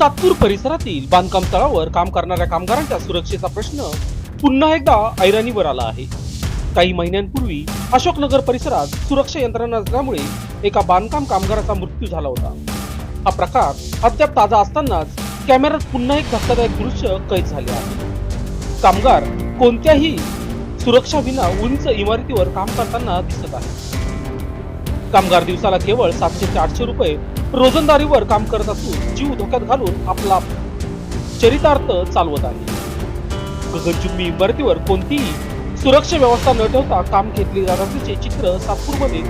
सातपूर परिसरातील बांधकाम तळावर काम करणाऱ्या कामगारांच्या सुरक्षेचा प्रश्न पुन्हा एकदा ऐराणीवर आला आहे. काही महिन्यांपूर्वी अशोकनगर परिसरात सुरक्षा यंत्रणा नसल्यामुळे एका बांधकाम कामगाराचा मृत्यू झाला होता. हा प्रकार अद्याप ताजा असतानाच कॅमेऱ्यात पुन्हा एक धक्कादायक दृश्य कैद झाले आहे. कामगार कोणत्याही सुरक्षाविना उंच इमारतीवर काम करताना दिसत आहे कामगार दिवसाला केवळ सातशे ते आठशे रुपये रोजंदारीवर काम करत असून जीव धोक्यात घालून आपला चरितार्थ चालवत आहे. गगनचुंबी इमारतीवर कोणतीही सुरक्षा व्यवस्था न ठेवता काम घेतले जात असल्याचे चित्र सातपूरमध्ये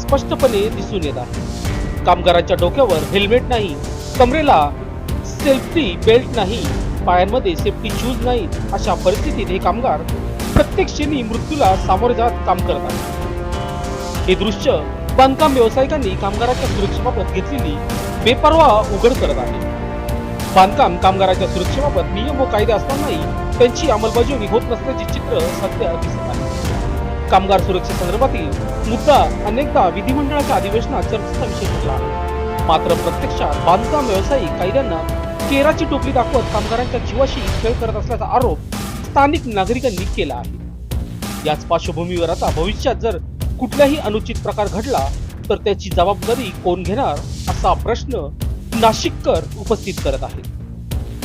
स्पष्टपणे दिसून येत आहे. कामगारांच्या डोक्यावर हेल्मेट नाही कमरेला सेफ्टी बेल्ट नाही पायांमध्ये सेफ्टी शूज नाहीत अशा परिस्थितीत हे कामगार प्रत्येक क्षणी मृत्यूला सामोरे जात काम करत हे दृश्य बांधकाम व्यावसायिकांनी कामगाराच्या सुरक्षेबाबत घेतलेली बेपर्वा उघड करत आहे. बांधकाम कामगाराच्या सुरक्षेबाबत नियम व कायदे असतानाही त्यांची अंमलबजावणी होत नसल्याचे चित्र सध्या दिसत आहे. कामगार सुरक्षेसंदर्भातील मुद्दा अनेकदा विधिमंडळाच्या अधिवेशनात चर्चेचा विषय ठरला मात्र प्रत्यक्षात बांधकाम व्यावसायिक कायद्यांना केराची टोपली दाखवत कामगारांच्या जीवाशी खेळ करत असल्याचा आरोप स्थानिक नागरिकांनी केला आहे. याच पार्श्वभूमीवर आता भविष्यात जर कुठलाही अनुचित प्रकार घडला तर त्याची जबाबदारी कोण घेणार असा प्रश्न नाशिककर उपस्थित करत आहेत.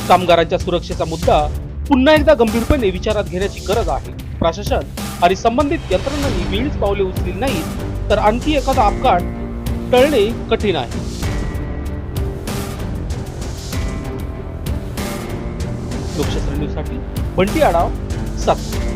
कामगारांच्या सुरक्षेचा मुद्दा पुन्हा एकदा गंभीरपणे विचारात घेण्याची गरज आहे. प्रशासन आणि संबंधित यंत्रणांनी वेळीच पावले उचलली नाहीत तर आणखी एखादा अपघात टळणे कठीण आहे. लोकशास्त्र न्यूजसाठी बंटी आडाव सातपूर